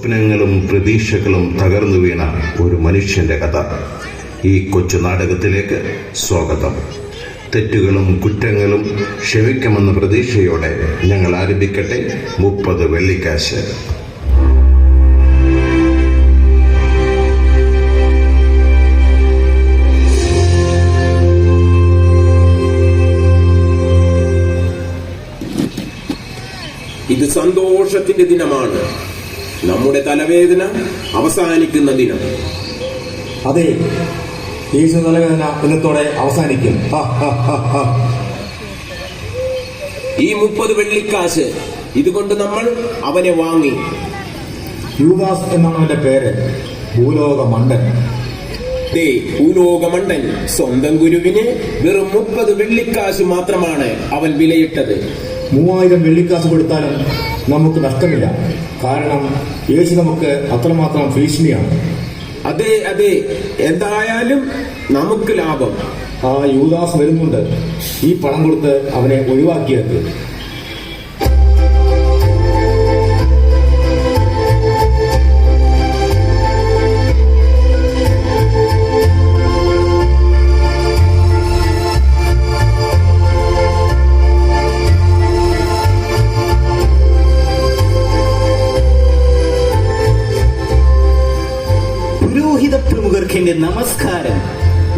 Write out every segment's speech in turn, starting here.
സ്വപ്നങ്ങളും പ്രതീക്ഷകളും തകർന്നു വീണ ഒരു മനുഷ്യന്റെ കഥ. ഈ കൊച്ചു നാടകത്തിലേക്ക് സ്വാഗതം. തെറ്റുകളും കുറ്റങ്ങളും ക്ഷമിക്കുമെന്ന പ്രതീക്ഷയോടെ ഞങ്ങൾ ആരംഭിക്കട്ടെ മുപ്പത് വെള്ളിക്കാശ്. ഇത് സന്തോഷത്തിന്റെ ദിനമാണ്. നമ്മുടെ തലവേദന അവസാനിക്കുന്ന ദിനം. അതെ. യേശു തലവേദന ഇന്നത്തോടെ അവസാനിക്കും. ഈ മുപ്പത് വെള്ളിക്കാശ് ഇതുകൊണ്ട് നമ്മൾ അവനെ വാങ്ങി. യൂദാസ് എന്നാണ് അവന്റെ പേര് ഭൂലോക മണ്ടൻ ദേ സ്വന്തം ഗുരുവിന് വെറും മുപ്പത് വെള്ളിക്കാശ് മാത്രമാണ് അവൻ വിലയിട്ടത്. മൂവായിരം വെള്ളിക്കാശ് കൊടുത്താലും നമുക്ക് നഷ്ടമില്ല. കാരണം യേശു നമുക്ക് അത്രമാത്രം ഭീഷണിയാണ്. അതെ അതെ. എന്തായാലും നമുക്ക് ലാഭം. ആ യുവദാസ് വരുന്നുണ്ട്. ഈ പണം കൊടുത്ത് അവനെ ഒഴിവാക്കിയത്.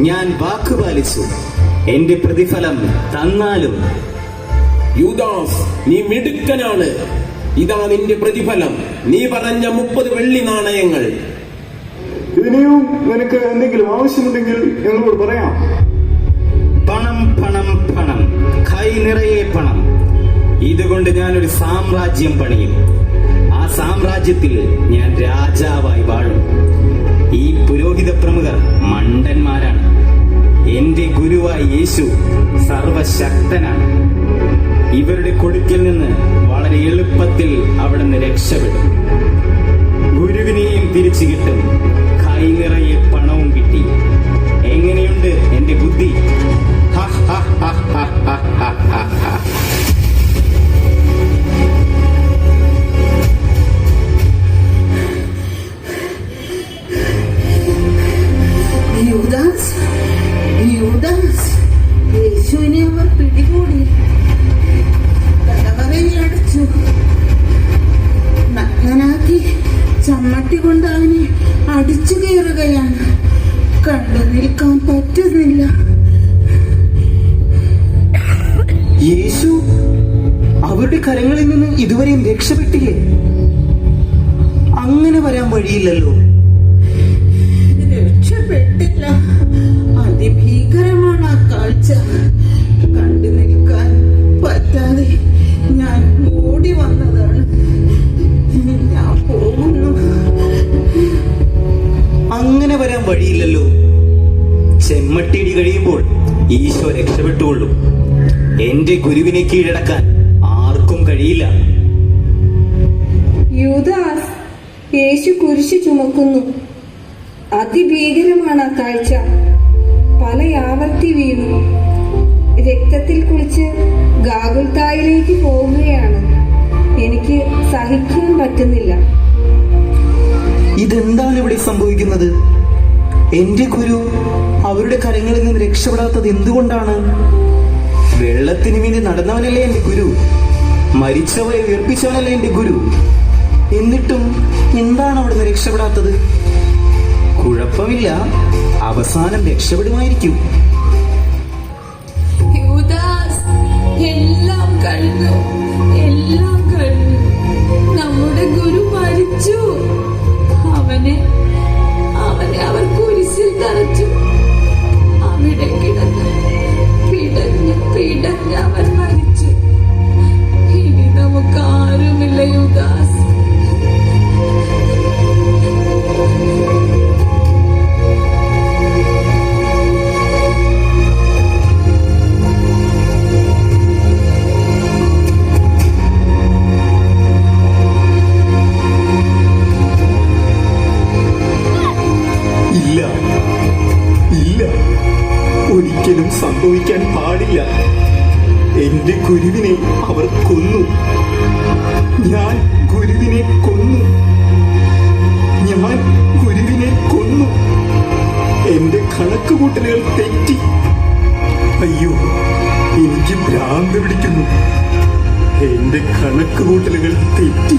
ഞാൻ വാക്കുപാലിച്ചു എന്റെ പ്രതിഫലം തന്നാലും. യൂദാസ് നീ മിടുക്കനാണ്. ഇതാ നിന്റെ പ്രതിഫലം. നീ പറഞ്ഞ മുപ്പത് വെള്ളി നാണയങ്ങൾ. ഇനിയും നിനക്ക് എന്തെങ്കിലും ആവശ്യമുണ്ടെങ്കിൽ ഞങ്ങളോട് പറയാം. പണം പണം പണം. കൈ നിറയെ പണം. ഇതുകൊണ്ട് ഞാനൊരു സാമ്രാജ്യം പണിയും. ആ സാമ്രാജ്യത്തിൽ ഞാൻ രാജാവായി വാഴും. ഈ പുരോഹിത പ്രമുഖർ മണ്ടന്മാരാണ്. എന്റെ ഗുരുവായ യേശു സർവശക്തനാണ്. ഇവരുടെ കൊടുക്കിൽ നിന്ന് വളരെ എളുപ്പത്തിൽ അവിടുന്ന് രക്ഷപ്പെടും. ഗുരുവിനെയും തിരിച്ചു കിട്ടും. കൈ നിറയെ പണവും വഴിയില്ലല്ലോ രക്ഷപ്പെട്ടില്ല. അതിഭീകരമാണ് ആ കാഴ്ച. കണ്ടു നിൽക്കാൻ പറ്റാതെ ഞാൻ ഓടി വന്നതാണ്. ഞാൻ പോകുന്നു. അങ്ങനെ വരാൻ വഴിയില്ലല്ലോ. ചെമ്മട്ടിടി കഴിയുമ്പോൾ ഈശോ രക്ഷപ്പെട്ടുകൊള്ളും. എന്റെ ഗുരുവിനെ കീഴടക്കാൻ ആർക്കും കഴിയില്ല. യൂദാസ് യേശു കുരിശു ചുമക്കുന്നു. അതിഭീകരമാണ് ആ കാഴ്ച. പല ആവർത്തി വീണു. രക്തത്തിൽ കുളിച്ച് ഗാഗുൽത്തായിലേക്ക് പോവുകയാണ് എനിക്ക് സഹിക്കാൻ പറ്റുന്നില്ല. ഇതെന്താണ് ഇവിടെ സംഭവിക്കുന്നത്? എന്റെ ഗുരു അവരുടെ കരങ്ങളിൽ നിന്ന് രക്ഷപ്പെടാത്തത് എന്തുകൊണ്ടാണ്? വെള്ളത്തിന് വേണ്ടി നടന്നവനല്ലേ എന്റെ ഗുരു. മരിച്ചവരെ ഉയർപ്പിച്ചവനല്ലേ എന്റെ ഗുരു. എന്നിട്ടും അവിടുന്ന് രക്ഷപ്പെടാത്തത്? കുഴപ്പമില്ല. അവസാനം രക്ഷപ്പെടുമായിരിക്കും. എല്ലാം കഴിഞ്ഞു. എല്ലാം കഴിഞ്ഞു. നമ്മുടെ ഗുരു മരിച്ചു. അവനെ അവനെ അവർ കുരിശിൽ തറച്ചു. കണക്കുകൂട്ടലുകൾ തെറ്റി. അയ്യോ എനിക്ക് ഭ്രാന്ത് പിടിക്കുന്നു. എന്റെ കണക്കുകൂട്ടലുകൾ തെറ്റി.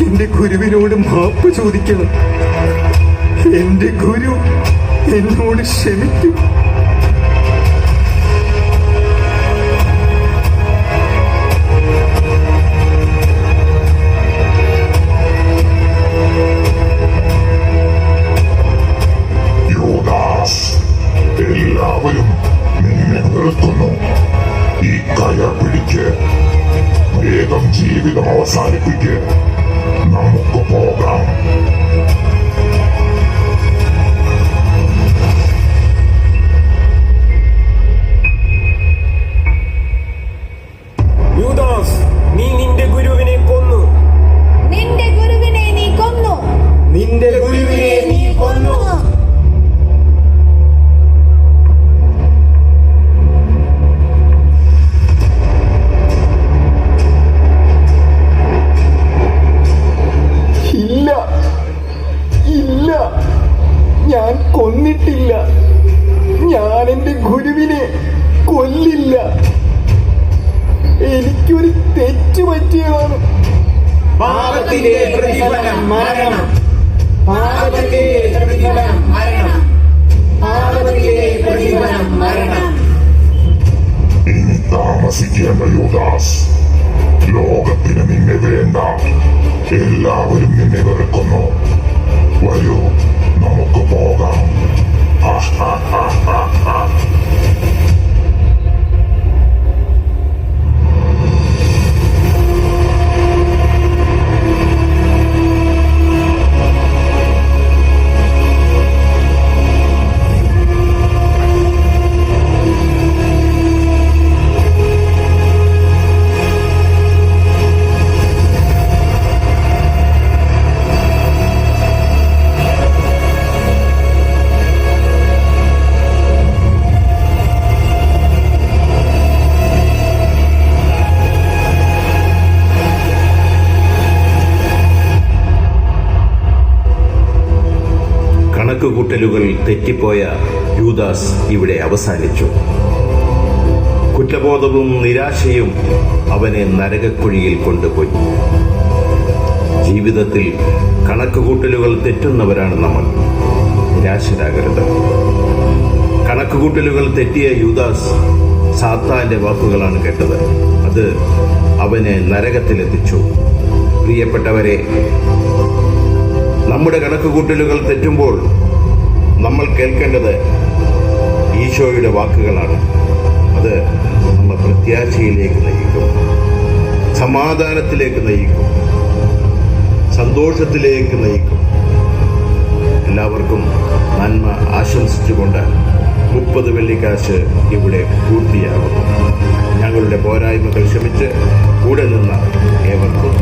എന്റെ ഗുരുവിനോട് മാപ്പ് ചോദിക്കണം. എന്റെ ഗുരു എന്നോട് ക്ഷമിക്കും. ഈ കയർ പിടിക്ക് വേഗം ജീവിതം അവസാനിപ്പിക്ക്. നമുക്ക് പോകാം ഞാൻ കൊന്നിട്ടില്ല. ഞാൻ എന്റെ ഗുരുവിനെ കൊല്ലില്ല. എനിക്കൊരു തെറ്റ് പറ്റിയതാണ്. പാപത്തിന്റെ പ്രതിഫലം മരണം. പാപത്തിന്റെ പ്രതിഫലം മരണം. പാപത്തിന്റെ പ്രതിഫലം മരണം. ഇനി താമസിക്കേണ്ട യുദാസ് ലോകത്തിന് നിന്നെ വേണ്ട. എല്ലാവരും നിന്നെ വെറുക്കുന്നു. വരൂ. നമുക്ക് പോകാം കണക്കുകൂട്ടലുകൾ തെറ്റിപ്പോയ യൂദാസ് ഇവിടെ അവസാനിച്ചു. കുറ്റബോധവും നിരാശയും അവനെ നരകക്കുഴിയിൽ കൊണ്ടുപോയി. ജീവിതത്തിൽ കണക്കുകൂട്ടലുകൾ തെറ്റുന്നവരാണ് നമ്മൾ. നിരാശരാകരുത്. കണക്കുകൂട്ടലുകൾ തെറ്റിയ യൂദാസ് സാത്താന്റെ വാക്കുകളാണ് കേട്ടത്. അത് അവനെ നരകത്തിലെത്തിച്ചു. പ്രിയപ്പെട്ടവരെ നമ്മുടെ കണക്കുകൂട്ടലുകൾ തെറ്റുമ്പോൾ നമ്മൾ കേൾക്കേണ്ടത് ഈശോയുടെ വാക്കുകളാണ്. അത് നമ്മെ പ്രത്യാശയിലേക്ക് നയിക്കും. സമാധാനത്തിലേക്ക് നയിക്കും. സന്തോഷത്തിലേക്ക് നയിക്കും. എല്ലാവർക്കും നന്മ ആശംസിച്ചുകൊണ്ട് മുപ്പത് വെള്ളിക്കാശ് ഇവിടെ പൂർത്തിയാകുന്നു. ഞങ്ങളുടെ പോരായ്മകൾ ക്ഷമിച്ച് കൂടെ നിന്ന ഏവർക്കും